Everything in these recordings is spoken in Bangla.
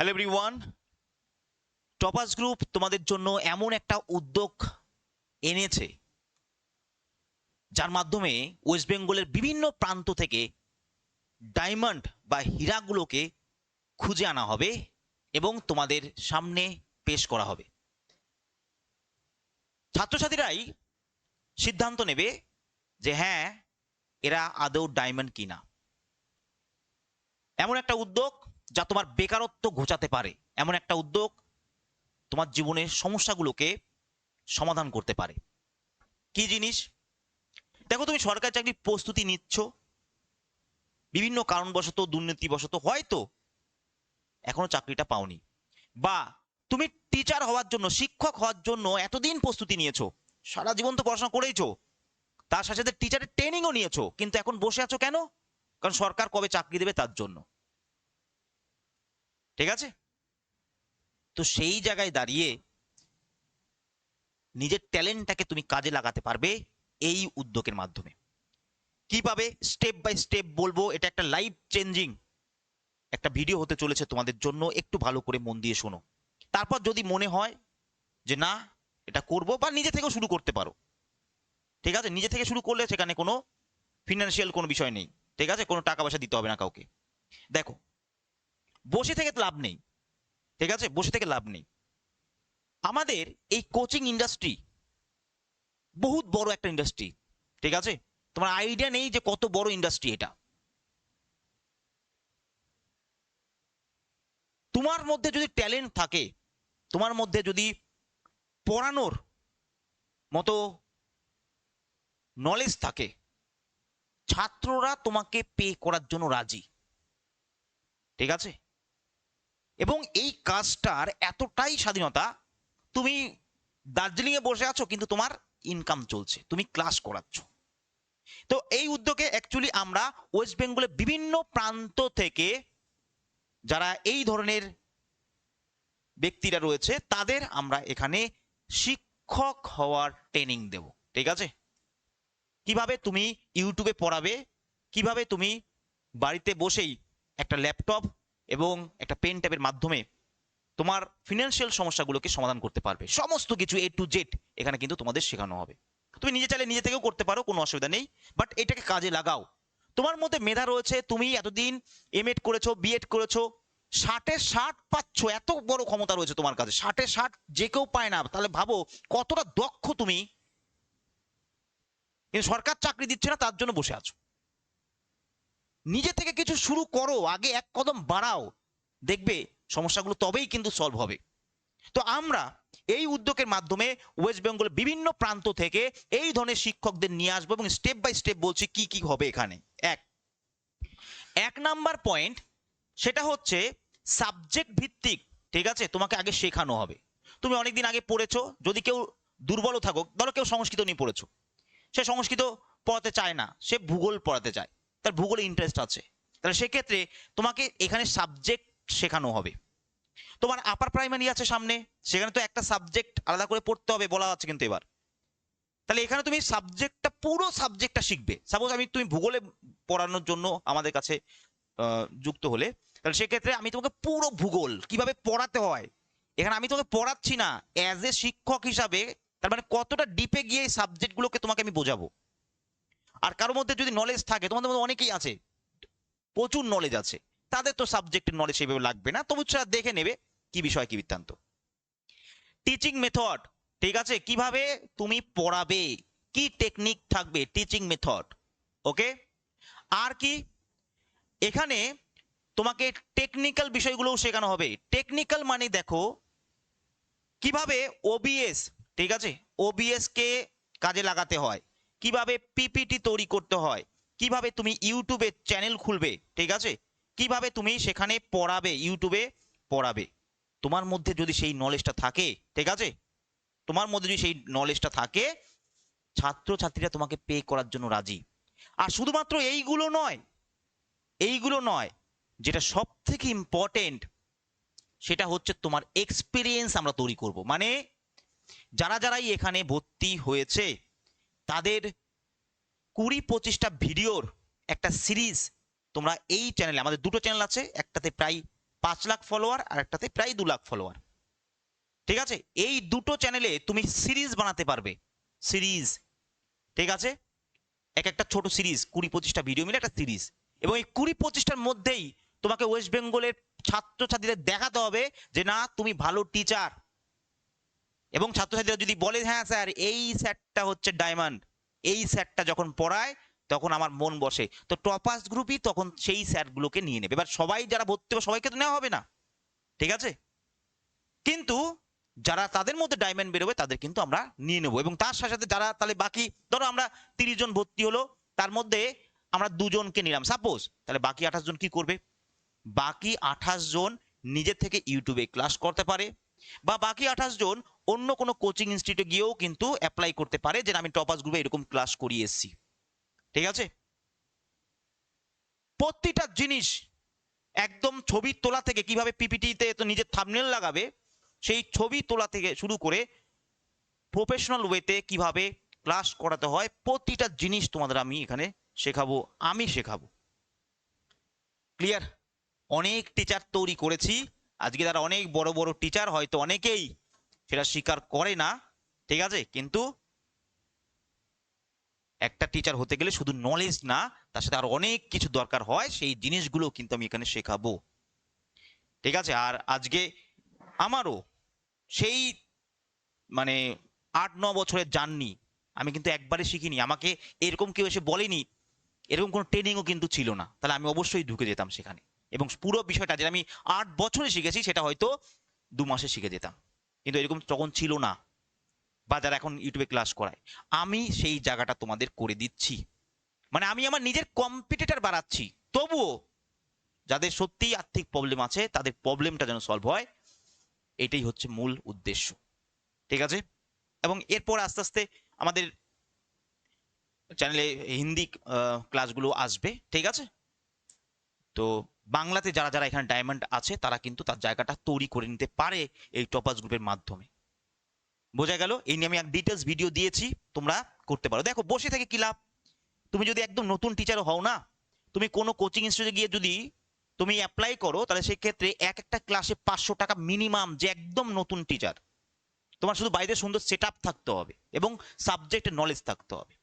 হ্যালো এভরিওয়ান টপাস গ্রুপ তোমাদের জন্য এমন একটা উদ্যোগ এনেছে, যার মাধ্যমে ওয়েস্ট বেঙ্গলের বিভিন্ন প্রান্ত থেকে ডায়মন্ড বা হীরাগুলোকে খুঁজে আনা হবে এবং তোমাদের সামনে পেশ করা হবে। ছাত্রছাত্রীরাই সিদ্ধান্ত নেবে যে হ্যাঁ এরা আদৌ ডায়মন্ড কিনা। এমন একটা উদ্যোগ যা তোমার বেকারত্ব ঘোচাতে পারে। এমন একটা উদ্যোগ তোমার জীবনের সমস্যাগুলোকে সমাধান করতে পারে। কি জিনিস? দেখো তুমি সরকারি চাকরির প্রস্তুতি নিচ্ছ। বিভিন্ন কারণবশত, দুর্নীতিবশত, হয়তো এখনও চাকরিটা পাওনি। বা তুমি টিচার হওয়ার জন্য, শিক্ষক হওয়ার জন্য এতদিন প্রস্তুতি নিয়েছো। সারা জীবন তো পড়াশোনা করেইছো। তার সাথে সাথে টিচারের ট্রেনিংও নিয়েছো। কিন্তু এখন বসে আছো কেন? কারণ সরকার কবে চাকরি দেবে তার জন্য। ঠিক আছে? তো সেই জায়গায় দাঁড়িয়ে নিজের ট্যালেন্টটাকে তুমি কাজে লাগাতে পারবে এই উদ্যোগের মাধ্যমে। কীভাবে স্টেপ বাই স্টেপ বলব, এটা একটা লাইফ চেঞ্জিং একটা ভিডিও হতে চলেছে তোমাদের জন্য, একটু ভালো করে মন দিয়ে শোনো। তারপর যদি মনে হয় যে না, এটা করব বা নিজে থেকেও শুরু করতে পারো, ঠিক আছে? নিজে থেকে শুরু করলে সেখানে কোনো ফিনান্সিয়াল কোনো বিষয় নেই, ঠিক আছে? কোনো টাকা পয়সা দিতে হবে না কাউকে। দেখো বসে থেকে লাভ নেই। ঠিক আছে? বসে থেকে লাভ নেই। আমাদের এই কোচিং ইন্ডাস্ট্রি বহুত বড় একটা ইন্ডাস্ট্রি ঠিক আছে? তোমার আইডিয়া নেই যে কত বড় ইন্ডাস্ট্রি এটা। তোমার মধ্যে যদি ট্যালেন্ট থাকে, তোমার মধ্যে যদি পড়ানোর মতো নলেজ থাকে, ছাত্ররা তোমাকে পে করার জন্য রাজি। ঠিক আছে? এবং এই কাজটার এতটাই স্বাধীনতা, তুমি দার্জিলিংয়ে বসে আছো, কিন্তু তোমার ইনকাম চলছে, তুমি ক্লাস করাচ্ছ। তো এই উদ্যোগে অ্যাকচুয়ালি আমরা ওয়েস্ট বেঙ্গলের বিভিন্ন প্রান্ত থেকে যারা এই ধরনের ব্যক্তিরা রয়েছে, তাদের আমরা এখানে শিক্ষক হওয়ার ট্রেনিং দেব, ঠিক আছে? কীভাবে তুমি ইউটিউবে পড়াবে, কীভাবে তুমি বাড়িতে বসেই একটা ল্যাপটপ এবং একটা পেন ট্যাবের মাধ্যমে তোমার ফিনান্সিয়াল সমস্যাগুলোকে সমাধান করতে পারবে। সমস্ত কিছু এ টু জেড এখানে কিন্তু তোমাদের শেখানো হবে। তুমি নিজে চাইলে নিজে থেকেও করতে পারো, কোনো অসুবিধা নেই বাট এটাকে কাজে লাগাও। তোমার মধ্যে মেধা রয়েছে, তুমি এতদিন এম এড করেছ বিএড করেছ, ষাটে ষাট পাচ্ছ, এত বড় ক্ষমতা রয়েছে তোমার কাছে, ষাটে ষাট যে কেউ পায় না, তাহলে ভাবো কতটা দক্ষ তুমি। কিন্তু সরকার চাকরি দিচ্ছে না, তার জন্য বসে আছো। নিজে থেকে কিছু শুরু করো, আগে এক কদম বাড়াও। দেখবে সমস্যাগুলো তবেই কিন্তু সলভ হবে। তো আমরা এই উদ্যোগের মাধ্যমে ওয়েস্ট বেঙ্গলের বিভিন্ন প্রান্ত থেকে এই ধরনের শিক্ষকদের নিয়ে আসব এবং স্টেপ বাই স্টেপ বলছি কি কি হবে এখানে। এক এক নাম্বার পয়েন্ট সেটা হচ্ছে সাবজেক্ট ভিত্তিক, ঠিক আছে? তোমাকে আগে শেখানো হবে। তুমি অনেকদিন আগে পড়েছো, যদি কেউ দুর্বলও থাকো ধরো কেউ সংস্কৃত নিয়ে পড়েছো। সে সংস্কৃত পড়াতে চায় না, সে ভূগোল পড়াতে চায়। তার ভূগোলে ইন্টারেস্ট আছে। তাহলে সেক্ষেত্রে তোমাকে এখানে সাবজেক্ট শেখানো হবে। তোমার আপার প্রাইমারি আছে সামনে, সেখানে তো একটা সাবজেক্ট আলাদা করে পড়তে হবে বলা আছে কিন্তু এবার। তাহলে এখানে তুমি সাবজেক্টটা পুরো সাবজেক্টটা শিখবে। সাপোজ আমি, তুমি ভূগোলে পড়ানোর জন্য আমাদের কাছে যুক্ত হলে, তাহলে সেক্ষেত্রে আমি তোমাকে পুরো ভূগোল কীভাবে পড়াতে হয়, এখানে আমি তোমাকে পড়াচ্ছি না অ্যাজ এ শিক্ষক হিসাবে, তার মানে কতটা ডিপে গিয়ে এই সাবজেক্টগুলোকে তোমাকে আমি বোঝাবো। আর কারোর মধ্যে যদি নলেজ থাকে, তোমাদের মধ্যে অনেকেই আছে, প্রচুর নলেজ আছে, তাদের তো সাবজেক্টের নলেজ সেভাবে লাগবে না, তবু সেটা দেখে নেবে কি বিষয়, কি বৃত্তান্ত। টিচিং মেথড ঠিক আছে? কীভাবে তুমি পড়াবে, কি টেকনিক থাকবে টিচিং মেথড ওকে আর কি? এখানে তোমাকে টেকনিক্যাল বিষয়গুলোও শেখানো হবে। টেকনিক্যাল মানে দেখো, কীভাবে ওবিএস ঠিক আছে? ওবিএস কে কাজে লাগাতে হয়। কীভাবে পিপিটি তৈরি করতে হয়, কীভাবে তুমি ইউটিউবে চ্যানেল খুলবে, ঠিক আছে? কীভাবে তুমি সেখানে পড়াবে ইউটিউবে পড়াবে? তোমার মধ্যে যদি সেই নলেজটা থাকে, ঠিক আছে? তোমার মধ্যে যদি সেই নলেজটা থাকে, ছাত্রছাত্রীরা তোমাকে পে করার জন্য রাজি। আর শুধুমাত্র এইগুলো নয় এইগুলো নয়, যেটা সব থেকে ইম্পর্টেন্ট সেটা হচ্ছে তোমার এক্সপিরিয়েন্স আমরা তৈরি করব। মানে যারা যারাই এখানে ভর্তি হয়েছে তাদের কুড়ি পঁচিশটা ভিডিওর একটা সিরিজ তোমরা এই চ্যানেলে আমাদের দুটো চ্যানেল আছে, একটাতে প্রায় পাঁচ লাখ ফলোয়ার আর একটাতে প্রায় দু লাখ ফলোয়ার ঠিক আছে? এই দুটো চ্যানেলে তুমি সিরিজ বানাতে পারবে। সিরিজ। ঠিক আছে? এক একটা ছোট সিরিজ, কুড়ি পঁচিশটা ভিডিও মিলে একটা সিরিজ। এবং এই কুড়ি পঁচিশটার মধ্যেই তোমাকে ওয়েস্ট বেঙ্গলের ছাত্রছাত্রীদের দেখাতে হবে যে, না, তুমি ভালো টিচার এবং ছাত্রছাত্রীরা যদি বলে হ্যাঁ স্যার, এই স্যারটা হচ্ছে ডায়মন্ড, এই স্যারটা যখন পড়ায়, তখন আমার মন বসে। তো টপাস গ্রুপই তখন সেই স্যারগুলোকে নিয়ে নেবে। এবার সবাই যারা ভর্তি হবে, সবাইকে তো নেওয়া হবে না। ঠিক আছে? কিন্তু যারা তাদের মধ্যে ডায়মন্ড বেরোবে, তাদের কিন্তু আমরা নিয়ে নেব। এবং তার সাথে সাথে যারা তাহলে বাকি, ধরো আমরা তিরিশ জন ভর্তি হলো, তার মধ্যে আমরা দুজনকে নিলাম। সাপোজ তাহলে বাকি আঠাশ জন কি করবে? বাকি আঠাশ জন নিজের থেকে ইউটিউবে ক্লাস করতে পারে, বা বাকি আঠাশ জন অন্য কোনো কোচিং ইনস্টিটিউটে গিয়েও কিন্তু অ্যাপ্লাই করতে পারে যে আমি টপাস গ্রুপে এরকম ক্লাস করিয়ে এসেছি। ঠিক আছে? প্রতিটা জিনিস একদম ছবি তোলা থেকে কীভাবে পিপিটিতে তো নিজের থামনেল লাগাবে, সেই ছবি তোলা থেকে শুরু করে প্রফেশনাল ওয়েতে কীভাবে ক্লাস করাতে হয়, প্রতিটা জিনিস তোমাদের আমি এখানে শেখাবো, আমি শেখাবো। ক্লিয়ার অনেক টিচার তৈরি করেছি। আজকে তারা অনেক বড় বড় টিচার হয়তো অনেকেই সেটা স্বীকার করে না, ঠিক আছে? কিন্তু একটা টিচার হতে গেলে শুধু নলেজ না, তার সাথে আর অনেক কিছু দরকার হয়, সেই জিনিসগুলো কিন্তু আমি এখানে শেখাবো। ঠিক আছে? আর আজকে আমারও সেই মানে আট, ন বছরের জার্নি আমি কিন্তু একবারে শিখিনি। আমাকে এরকম কেউ এসে বলেনি, এরকম কোনো ট্রেনিংও কিন্তু ছিল না। তাহলে আমি অবশ্যই ঢুকে যেতাম সেখানে। এবং পুরো বিষয়টা যেটা আমি আট বছরে শিখেছি, সেটা হয়তো দু মাসে শিখে যেতাম। কিন্তু এরকম তখন ছিল না। বা যারা এখন ইউটিউবে ক্লাস করায়। আমি সেই জায়গাটা তোমাদের করে দিচ্ছি। মানে আমি আমার নিজের কম্পিটিটার বাড়াচ্ছি। তবুও যাদের সত্যিই আর্থিক প্রবলেম আছে, তাদের প্রবলেমটা যেন সলভ হয়, এটাই হচ্ছে মূল উদ্দেশ্য। ঠিক আছে? এবং এরপর আস্তে আস্তে আমাদের চ্যানেলে হিন্দি ক্লাসগুলো আসবে। ঠিক আছে? তো বাংলাতে যারা যারা এখানে ডায়মন্ড আছে, তারা কিন্তু তার জায়গাটা তৈরি করে নিতে পারে এই টপাস গ্রুপের মাধ্যমে। বোঝা গেল? এই নিয়ে আমি এক ডিটেলস ভিডিও দিয়েছি, তোমরা করতে পারো। দেখো, বসে থেকে কি লাভ? তুমি যদি একদম নতুন টিচার হও না, তুমি কোনো কোচিং ইনস্টিটিউটে গিয়ে যদি তুমি অ্যাপ্লাই করো, তাহলে সেক্ষেত্রে এক একটা ক্লাসে পাঁচশো টাকা মিনিমাম যে একদম নতুন টিচার তোমার শুধু বাইরে সুন্দর সেট আপ থাকতে হবে এবং সাবজেক্টের নলেজ থাকতে হবে।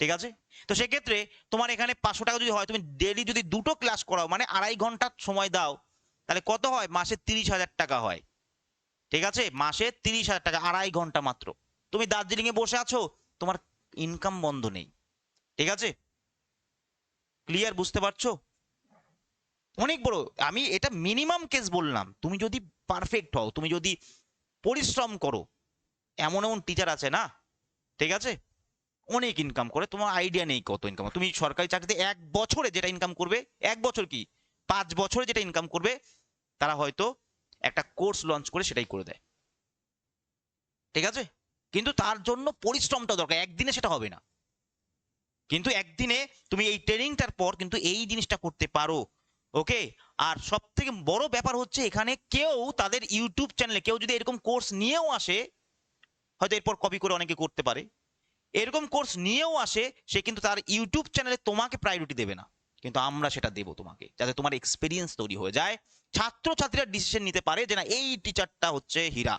ঠিক আছে? তো সেক্ষেত্রে তোমার এখানে পাঁচশো টাকা যদি হয়, তুমি ডেলি যদি দুটো ক্লাস করাও মানে আড়াই ঘণ্টা সময় দাও, তাহলে কত হয়? মাসে তিরিশ হাজার টাকা হয়। ঠিক আছে? মাসে তিরিশ হাজার টাকা, আড়াই ঘণ্টা মাত্র। তুমি দার্জিলিং এ বসে আছো, তোমার ইনকাম বন্ধ নেই। ঠিক আছে? ক্লিয়ার বুঝতে পারছ? অনেক বড়, আমি এটা মিনিমাম কেস বললাম। তুমি যদি পারফেক্ট হও, তুমি যদি পরিশ্রম করো, এমন এমন টিচার আছে না? ঠিক আছে? অনেক ইনকাম করে, তোমার আইডিয়া নেই কত ইনকাম তুমি সরকারি চাকরিতে এক বছরে যেটা ইনকাম করবে, এক বছর কি? পাঁচ বছরে যেটা ইনকাম করবে, তারা হয়তো একটা কোর্স লঞ্চ করে সেটাই করে দেয়। ঠিক আছে? কিন্তু তার জন্য পরিশ্রমটা দরকার, একদিনে সেটা হবে না। কিন্তু একদিনে তুমি এই ট্রেনিংটার পর কিন্তু এই জিনিসটা করতে পারো ওকে আর সব থেকে বড় ব্যাপার হচ্ছে এখানে কেউ তাদের ইউটিউব চ্যানেলে কেউ যদি এরকম কোর্স নিয়েও আসে, হয়তো এরপর কপি করে অনেকে করতে পারে। এরকম কোর্স নিয়েও আসে, সে কিন্তু তার ইউটিউব চ্যানেলে তোমাকে প্রায়োরিটি দেবে না। কিন্তু আমরা সেটা দেবো তোমাকে, যাতে তোমার এক্সপিরিয়েন্স তৈরি হয়ে যায়। ছাত্রছাত্রীরা ডিসিশন নিতে পারে যে না, এই টিচারটা হচ্ছে হীরা।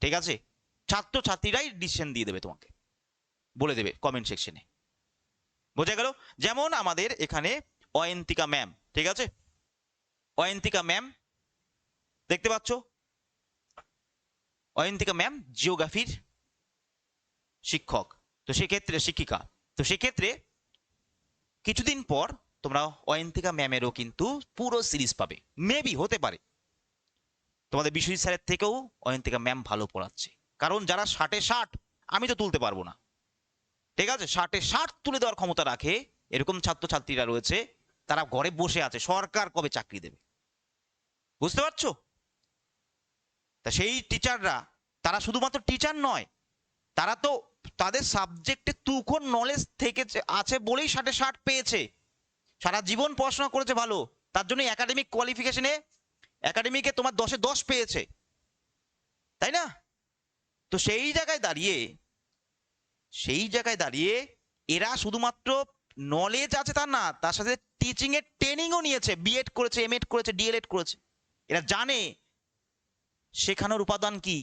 ঠিক আছে? ছাত্রছাত্রীরাই ডিসিশন দিয়ে দেবে তোমাকে। বলে দেবে কমেন্ট সেকশনে বোঝা গেল? যেমন আমাদের এখানে অয়ন্তিকা ম্যাম ঠিক আছে? অয়ন্তিকা ম্যাম দেখতে পাচ্ছ? অয়ন্তিকা ম্যাম জিওগ্রাফির শিক্ষক। তো সেক্ষেত্রে শিক্ষিকা, তো সেক্ষেত্রে কিছুদিন পর তোমরা অয়ন্তিকা ম্যামেরও কিন্তু পুরো সিরিজ পাবে। মেবি হতে পারে। তোমাদের বিশ্বজিৎ স্যারের থেকেও অয়ন্তিকা ম্যাম ভালো পড়াচ্ছে। কারণ যারা ষাটে ষাট, আমি তো তুলতে পারব না। ঠিক আছে? ষাটে ষাট তুলে দেওয়ার ক্ষমতা রাখে, এরকম ছাত্রছাত্রীরা রয়েছে, তারা ঘরে বসে আছে, সরকার কবে চাকরি দেবে? বুঝতে পারছ? তা সেই টিচাররা তারা শুধুমাত্র টিচার নয়, তারা তো তাদের সাবজেক্টে তুখন নলেজ থেকে আছে বলেই ষাটে ষাট পেয়েছে। সারা জীবন পড়াশোনা করেছে ভালো, তার জন্য একাডেমিক কোয়ালিফিকেশনে একাডেমিকে তোমার দশে দশ পেয়েছে। তাই না? তো সেই জায়গায় দাঁড়িয়ে, সেই জায়গায় দাঁড়িয়ে এরা শুধুমাত্র নলেজ আছে তার না, তার সাথে টিচিং এর ট্রেনিংও নিয়েছে বিএড করেছে এমএড করেছে ডিএলএড করেছে। এরা জানে, শেখানোর উপাদান কি?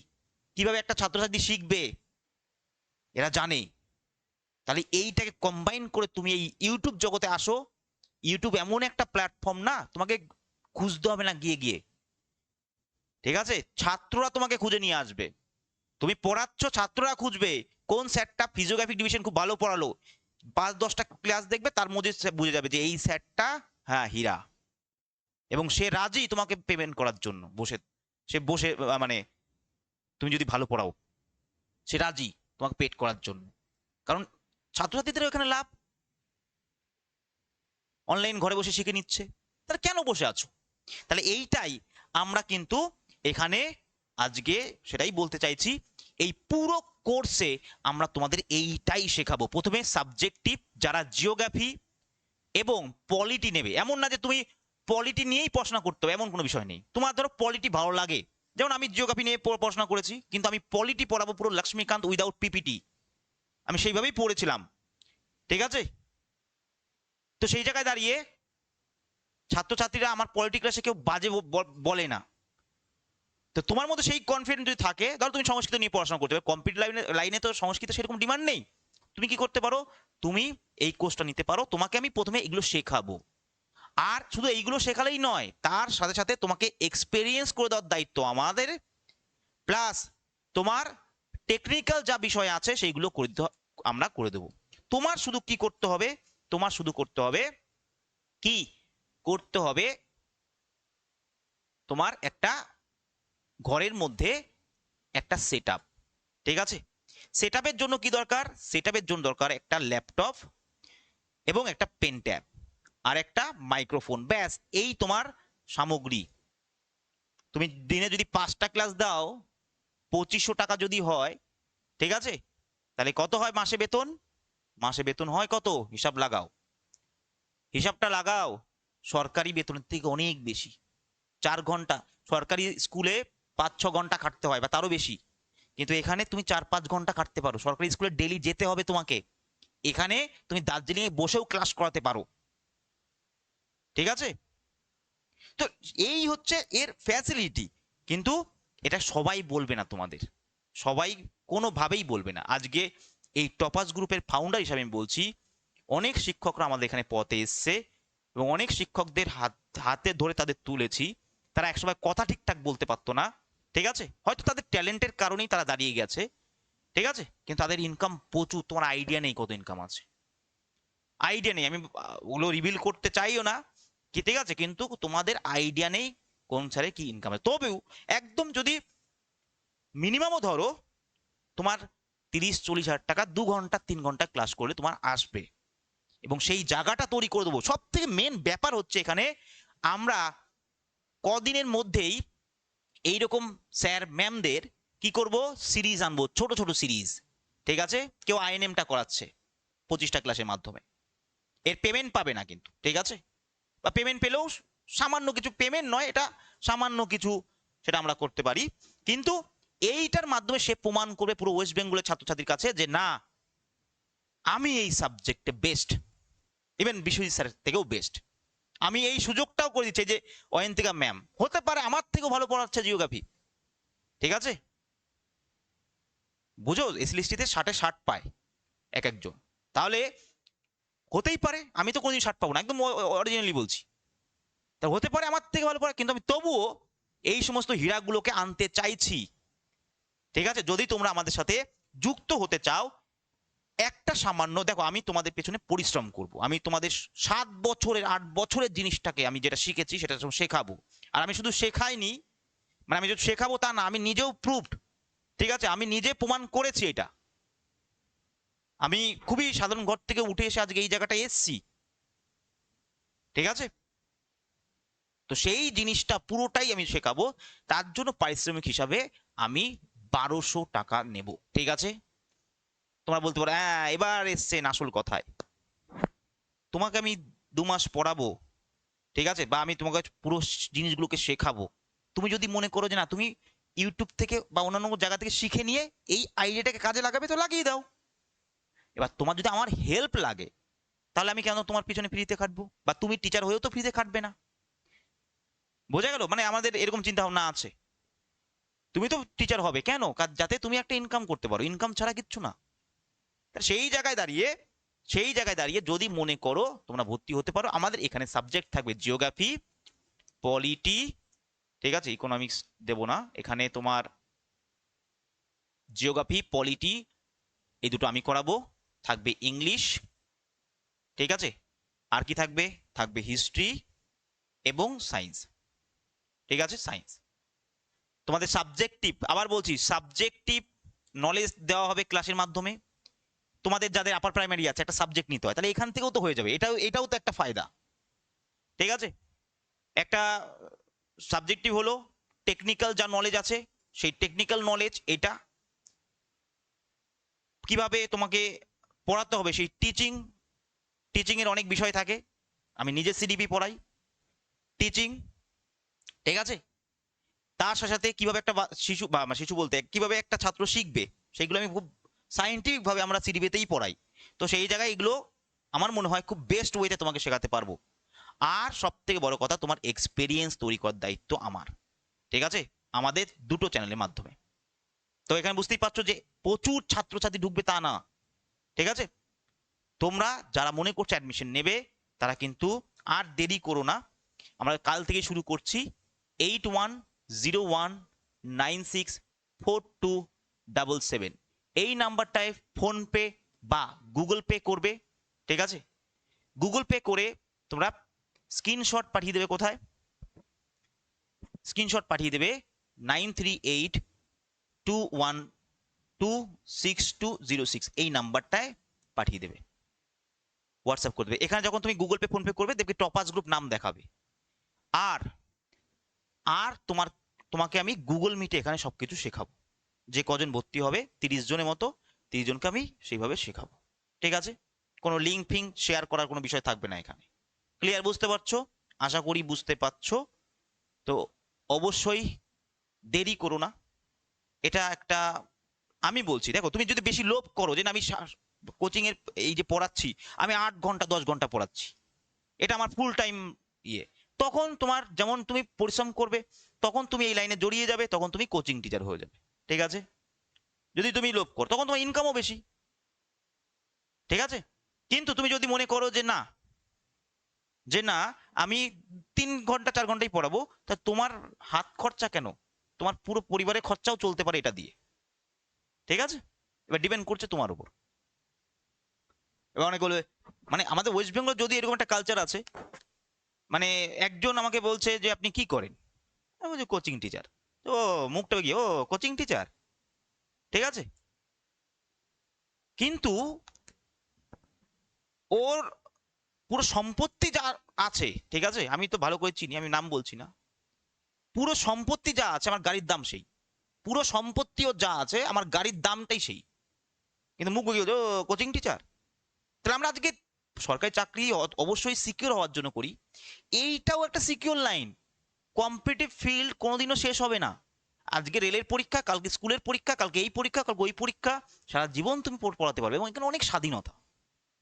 কীভাবে একটা ছাত্রছাত্রী শিখবে? এরা জানে। তাহলে এইটাকে কম্বাইন করে তুমি এই ইউটিউব জগতে আসো। ইউটিউব এমন একটা প্ল্যাটফর্ম না, তোমাকে খুঁজতে হবে না গিয়ে গিয়ে। ঠিক আছে? ছাত্ররা তোমাকে খুঁজে নিয়ে আসবে। তুমি পড়াচ্ছ, ছাত্ররা খুঁজবে কোন স্যারটা ফিজিওগ্রাফিক ডিভিশন খুব ভালো পড়ালো। পাঁচ, দশটা ক্লাস দেখবে, তার মধ্যে বুঝে যাবে যে এই স্যারটা হ্যাঁ হীরা। এবং সে রাজি তোমাকে পেমেন্ট করার জন্য। বসে, সে বসে মানে তুমি যদি ভালো পড়াও, সে রাজি। তোমাকে পেড করার জন্য। কারণ ছাত্রছাত্রীদের ওখানে লাভ। অনলাইন ঘরে বসে শিখে নিচ্ছে। তাহলে কেন বসে আছো? তাহলে এইটাই আমরা কিন্তু এখানে আজকে সেটাই বলতে চাইছি, এই পুরো কোর্সে আমরা তোমাদের এইটাই শেখাবো। প্রথমে সাবজেক্টিভ যারা জিওগ্রাফি এবং পলিটি নেবে। এমন না যে তুমি পলিটি নিয়েই পড়াশোনা করতে হবে, এমন কোনো বিষয় নেই। তোমার ধরো পলিটি ভালো লাগে। যেমন আমি জিওগ্রাফি নিয়ে পড়- পড়াশোনা করেছি, কিন্তু আমি পলিটি পড়াবো পুরো লক্ষ্মীকান্ত উইদাউট পিপিটি আমি সেইভাবেই পড়েছিলাম। ঠিক আছে? তো সেই জায়গায় দাঁড়িয়ে ছাত্রছাত্রীরা আমার পলিটি ক্লাসে কেউ বাজে বলে না। তো তোমার মধ্যে সেই কনফিডেন্স যদি থাকে ধরো তুমি সংস্কৃত নিয়ে পড়াশোনা করতে পারো। কম্পিউটার লাইনে লাইনে তো সংস্কৃত সেরকম ডিমান্ড নেই। তুমি কি করতে পারো? তুমি এই কোর্সটা নিতে পারো। তোমাকে আমি প্রথমে এগুলো শেখাবো। আর শুধু এইগুলো শেখালেই নয়, তার সাথে সাথে তোমাকে এক্সপেরিয়েন্স করে দেওয়ার দায়িত্ব আমাদের প্লাস তোমার টেকনিক্যাল যা বিষয় আছে সেইগুলো করে দিতে আমরা করে দেবো। তোমার শুধু কি করতে হবে? তোমার শুধু করতে হবে কি? করতে হবে তোমার একটা ঘরের মধ্যে একটা সেট ঠিক আছে? সেট জন্য কি দরকার? সেট জন্য দরকার একটা ল্যাপটপ এবং একটা পেন ট্যাব আর একটা মাইক্রোফোন ব্যাস, এই তোমার সামগ্রী। তুমি দিনে যদি পাঁচটা ক্লাস দাও, পঁচিশশো টাকা যদি হয়, ঠিক আছে? তাহলে কত হয় মাসে বেতন? মাসে বেতন হয় কত? হিসাব লাগাও। হিসাবটা লাগাও, সরকারি বেতনের থেকে অনেক বেশি। চার ঘণ্টা, সরকারি স্কুলে পাঁচ ছ ঘণ্টা খাটতে হয় বা তারও বেশি। কিন্তু এখানে তুমি চার পাঁচ ঘণ্টা খাটতে পারো। সরকারি স্কুলে ডেলি যেতে হবে তোমাকে। এখানে তুমি দার্জিলিং এ বসেও ক্লাস করাতে পারো। ঠিক আছে? তো এই হচ্ছে এর ফ্যাসিলিটি কিন্তু এটা সবাই বলবে না তোমাদের। সবাই কোনোভাবেই বলবে না। আজকে এই টপাস গ্রুপের ফাউন্ডার হিসাবে আমি বলছি, অনেক শিক্ষকরা আমাদের এখানে পথে এসছে এবং অনেক শিক্ষকদের হাত, হাতে ধরে তাদের তুলেছি। তারা একসময় কথা ঠিকঠাক বলতে পারতো না, ঠিক আছে? হয়তো তাদের ট্যালেন্টের কারণেই তারা দাঁড়িয়ে গেছে, ঠিক আছে? কিন্তু তাদের ইনকাম প্রচুর। তোমার আইডিয়া নেই কত ইনকাম আছে। আইডিয়া নেই। আমি ওগুলো রিভিল করতে চাইও না। কি ঠিক আছে, কিন্তু তোমাদের আইডিয়া নেই কোন স্যারে কি ইনকাম আছে তবেও একদম যদি মিনিমামও ধরো তোমার তিরিশ, চল্লিশ হাজার টাকা দু ঘণ্টা, তিন ঘণ্টা ক্লাস করলে তোমার আসবে। এবং সেই জায়গাটা তৈরি করে দেবো। সব থেকে মেন ব্যাপার হচ্ছে এখানে আমরা কদিনের মধ্যেই এইরকম স্যার ম্যামদের কি করব? সিরিজ আনব, ছোট ছোট সিরিজ ঠিক আছে? কেউ আইএনএমটা করাচ্ছে পঁচিশটা ক্লাসের মাধ্যমে। এর পেমেন্ট পাবে না কিন্তু, ঠিক আছে? বা পেমেন্ট পেলেও সামান্য কিছু পেমেন্ট নয়, এটা সামান্য কিছু সেটা আমরা করতে পারি। কিন্তু এইটার মাধ্যমে সে প্রমাণ করবে পুরো ওয়েস্ট বেঙ্গলের ছাত্রছাত্রীর কাছে যে না, আমি এই সাবজেক্টে বেস্ট ইভেন বিশ্বজিৎ স্যারের থেকেও বেস্ট আমি এই সুযোগটাও করে দিচ্ছি যে অয়ন্তিকা ম্যাম হতে পারে আমার থেকেও ভালো পড়াচ্ছে জিওগ্রাফি ঠিক আছে? বুঝো এসলিস্টিতে ষাটে ষাট পায় এক একজন। তাহলে হতেই পারে, আমি তো কোনোদিন শার্ট পাবো না, একদম অরিজিনালি বলছি। তা হতে পারে আমার থেকে ভালো পড়ে কিন্তু আমি তবুও এই সমস্ত হীরাগুলোকে আনতে চাইছি। ঠিক আছে? যদি তোমরা আমাদের সাথে যুক্ত হতে চাও, একটা সামান্য, দেখো, আমি তোমাদের পেছনে পরিশ্রম করব। আমি তোমাদের সাত বছরের, আট বছরের জিনিসটাকে আমি যেটা শিখেছি, সেটা শেখাবো। আর আমি শুধু শেখাইনি মানে আমি যদি শেখাবো তা না, আমি নিজেও প্রুভড ঠিক আছে? আমি নিজে প্রমাণ করেছি এটা। আমি খুবই সাধারণ ঘর থেকে উঠে এসে আজকে এই জায়গাটায় এসছি। ঠিক আছে? তো সেই জিনিসটা পুরোটাই আমি শেখাবো। তার জন্য পারিশ্রমিক হিসাবে আমি বারোশো টাকা নেব। ঠিক আছে? তোমরা বলতে পারো হ্যাঁ এবার এসছেন আসল কথায়। তোমাকে আমি দু মাস পড়াবো। ঠিক আছে? বা আমি তোমাকে পুরো জিনিসগুলোকে শেখাবো। তুমি যদি মনে করো যে না, তুমি ইউটিউব থেকে বা অন্যান্য জায়গা থেকে শিখে নিয়ে এই আইডিয়াটাকে কাজে লাগাবে, তো লাগিয়ে দাও। এবার তোমার যদি আমার হেল্প লাগে, তাহলে আমি কেন তোমার পিছনে ফ্রিতে খাটবো? বা তুমি টিচার হয়েও তো ফ্রিতে খাটবে না। বোঝা গেল? মানে আমাদের এরকম চিন্তা ভাবনা আছে। তুমি তো টিচার হবে। কেন? যাতে তুমি একটা ইনকাম করতে পারো। ইনকাম ছাড়া কিচ্ছু না। সেই জায়গায় দাঁড়িয়ে, সেই জায়গায় দাঁড়িয়ে যদি মনে করো তোমরা ভর্তি হতে পারো, আমাদের এখানে সাবজেক্ট থাকবে জিওগ্রাফি পলিটি ঠিক আছে? ইকোনমিক্স দেব না। এখানে তোমার জিওগ্রাফি পলিটি এই দুটো আমি করাবো। থাকবে ইংলিশ, ঠিক আছে? আর কি থাকবে? থাকবে হিস্ট্রি এবং সায়েন্স, ঠিক আছে? সায়েন্স। তোমাদের সাবজেক্টিভ, আবার বলছি, সাবজেক্টিভ নলেজ দেওয়া হবে ক্লাসের মাধ্যমে। তোমাদের যাদের আপার প্রাইমারি আছে, একটা সাবজেক্ট নিতে হয়, তাহলে এখান থেকেও তো হয়ে যাবে। এটাও এটাও তো একটা ফায়দা, ঠিক আছে? একটা সাবজেক্টিভ হলো টেকনিক্যাল যা নলেজ আছে, সেই টেকনিক্যাল নলেজ এটা কীভাবে তোমাকে পড়াতে হবে, সেই টিচিং টিচিং এর অনেক বিষয় থাকে। আমি নিজে সিডিপি পড়াই টিচিং ঠিক আছে? তার সাথে সাথে কীভাবে একটা শিশু, বা শিশু বলতে, কীভাবে একটা ছাত্র শিখবে, সেগুলো আমি খুব সাইন্টিফিক ভাবে আমরা সিডিপিতেই পড়াই। তো সেই জায়গায় এগুলো আমার মনে হয় খুব বেস্ট ওয়েতে তোমাকে শেখাতে পারব। আর সব থেকে বড় কথা, তোমার এক্সপিরিয়েন্স তৈরি করার দায়িত্ব আমার, ঠিক আছে? আমাদের দুটো চ্যানেলের মাধ্যমে। তো এখানে বুঝতেই পারছ যে প্রচুর ছাত্রছাত্রী ঢুকবে তা না। ঠিক আছে? তোমরা যারা মনে করছ অ্যাডমিশন নেবে, তারা কিন্তু আর দেরি করো না। আমরা কাল থেকে শুরু করছি। Eight one zero one nine six four two double seven এই নাম্বারটায় ফোনপে বা গুগল পে করবে, ঠিক আছে? গুগল পে করে তোমরা স্ক্রিনশট পাঠিয়ে দেবে কোথায়? স্ক্রিনশট পাঠিয়ে দেবে nine three eight two one two six two zero six এই নাম্বারটায় পাঠিয়ে দেবে। হোয়াটসঅ্যাপ করে দেবে। এখানে যখন তুমি গুগল পে ফোনপে করবে, দেখবে টপাস গ্রুপ নাম দেখাবে। আর আর তোমার, তোমাকে আমি গুগল মিটে এখানে সবকিছু শেখাবো। যে কজন ভর্তি হবে, তিরিশ জনের মতো, তিরিশ জনকে আমি সেইভাবে শেখাবো। ঠিক আছে? কোনো লিঙ্ক ফিঙ্ক শেয়ার করার কোনো বিষয় থাকবে না এখানে। ক্লিয়ার বুঝতে পারছ? আশা করি বুঝতে পারছ। তো অবশ্যই দেরি করো না। এটা একটা আমি বলছি, দেখো, তুমি যদি বেশি লোভ করো যে আমি কোচিং এর এই যে পড়াচ্ছি, আমি আট ঘণ্টা, দশ ঘণ্টা পড়াচ্ছি, এটা আমার ফুল টাইম ইয়ে। তখন তোমার যেমন তুমি পরিশ্রম করবে, তখন তুমি এই লাইনে জড়িয়ে যাবে, তখন তুমি কোচিং টিচার হয়ে যাবে, ঠিক আছে? যদি তুমি লোভ করো, তখন তোমার ইনকামও বেশি, ঠিক আছে? কিন্তু তুমি যদি মনে করো যে না যে না, আমি তিন ঘণ্টা, চার ঘন্টাই পড়াবো, তা তোমার হাত খরচা কেন? তোমার পুরো পরিবারের খরচাও চলতে পারে এটা দিয়ে। ঠিক আছে? এবার ডিপেন্ড করছে তোমার উপর। এবার অনেক বলবে মানে আমাদের ওয়েস্ট বেঙ্গল যদি এরকম একটা কালচার আছে মানে একজন আমাকে বলছে যে, আপনি কি করেন? আমি বলছি কোচিং টিচার তো মুখটা গিয়ে, ও কোচিং টিচার ঠিক আছে? কিন্তু ওর পুরো সম্পত্তি যা আছে, ঠিক আছে? আমি তো ভালো করে চিনি, আমি নাম বলছি না। পুরো সম্পত্তি যা আছে, আমার গাড়ির দাম সেই। পুরো সম্পত্তিও যা আছে, আমার গাড়ির দামটাই সেই। কিন্তু মুখ ও কোচিং টিচার তাহলে আমরা আজকে সরকারি চাকরি অবশ্যই সিকিউর হওয়ার জন্য করি। এইটাও একটা সিকিউর লাইন কম্পিটিভ ফিল্ড কোনোদিনও শেষ হবে না। আজকে রেলের পরীক্ষা, কালকে স্কুলের পরীক্ষা, কালকে এই পরীক্ষা, কালকে ওই পরীক্ষা, সারা জীবন তুমি পড়াতে পারবে এবং এখানে অনেক স্বাধীনতা।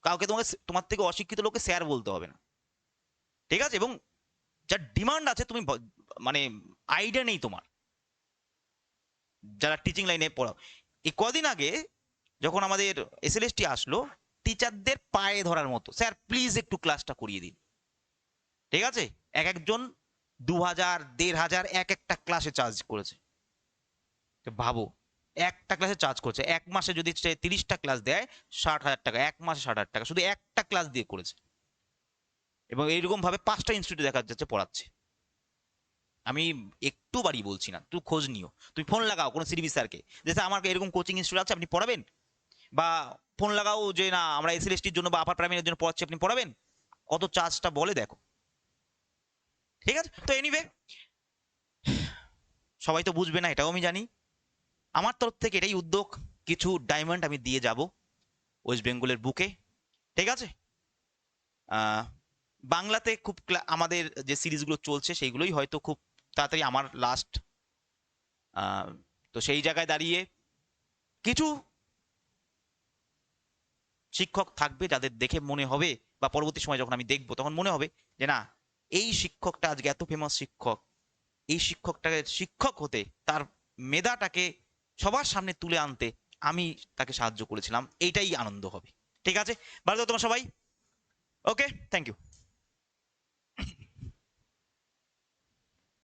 কাউকে তোমাকে তোমার থেকে অশিক্ষিত লোকে স্যার বলতে হবে না। ঠিক আছে? এবং যার ডিমান্ড আছে, তুমি মানে আইডিয়া নেই তোমার। যারা টিচিং লাইনে পড়াও। এই কদিন আগে যখন আমাদের এসএলএসটি আসলো টিচারদের পায়ে ধরার মতো, স্যার প্লিজ একটু ক্লাসটা করিয়ে দিন। ঠিক আছে? এক একজন দু হাজার দেড় হাজার এক একটা ক্লাসে চার্জ করেছে। ভাবো, একটা ক্লাসে চার্জ করছে। এক মাসে যদি তিরিশটা ক্লাস দেয় ষাট হাজার টাকা। এক মাসে ষাট হাজার টাকা। শুধু একটা ক্লাস দিয়ে করেছে। এবং এইরকম ভাবে পাঁচটা ইনস্টিটিউট দেখা যাচ্ছে পড়াচ্ছে। আমি একটু বাড়ি বলছি না তুই খোঁজ নিও। তুমি ফোন লাগাও কোনো সিডিবি স্যারকে, যে স্যার আমার এরকম কোচিং ইনস্টিটিউট আছে, আপনি পড়াবেন? বা ফোন লাগাও যে না, আমরা এসএলএসটির জন্য বা আপার প্রাইমারির জন্য পড়াচ্ছি, আপনি পড়াবেন? কত চার্জটা বলে দেখো। ঠিক আছে? তো এনিওয়ে সবাই তো বুঝবে না, এটাও আমি জানি। আমার তরফ থেকে এটাই উদ্যোগ, কিছু ডায়মন্ড আমি দিয়ে যাব ওয়েস্ট বেঙ্গলের বুকে। ঠিক আছে? বাংলাতে খুব আমাদের যে সিরিজগুলো চলছে, সেইগুলোই হয়তো খুব তাড়াতাড়ি আমার লাস্ট তো সেই জায়গায় দাঁড়িয়ে কিছু শিক্ষক থাকবে যাদের দেখে মনে হবে বা পরবর্তী সময় যখন আমি দেখব তখন মনে হবে যে না, এই শিক্ষকটা আজকে এত ফেমাস শিক্ষক, এই শিক্ষকটাকে শিক্ষক হতে তার মেধাটাকে সবার সামনে তুলে আনতে আমি তাকে সাহায্য করেছিলাম, এইটাই আনন্দ হবে। ঠিক আছে? ভালো তোমরা সবাই। Okay thank you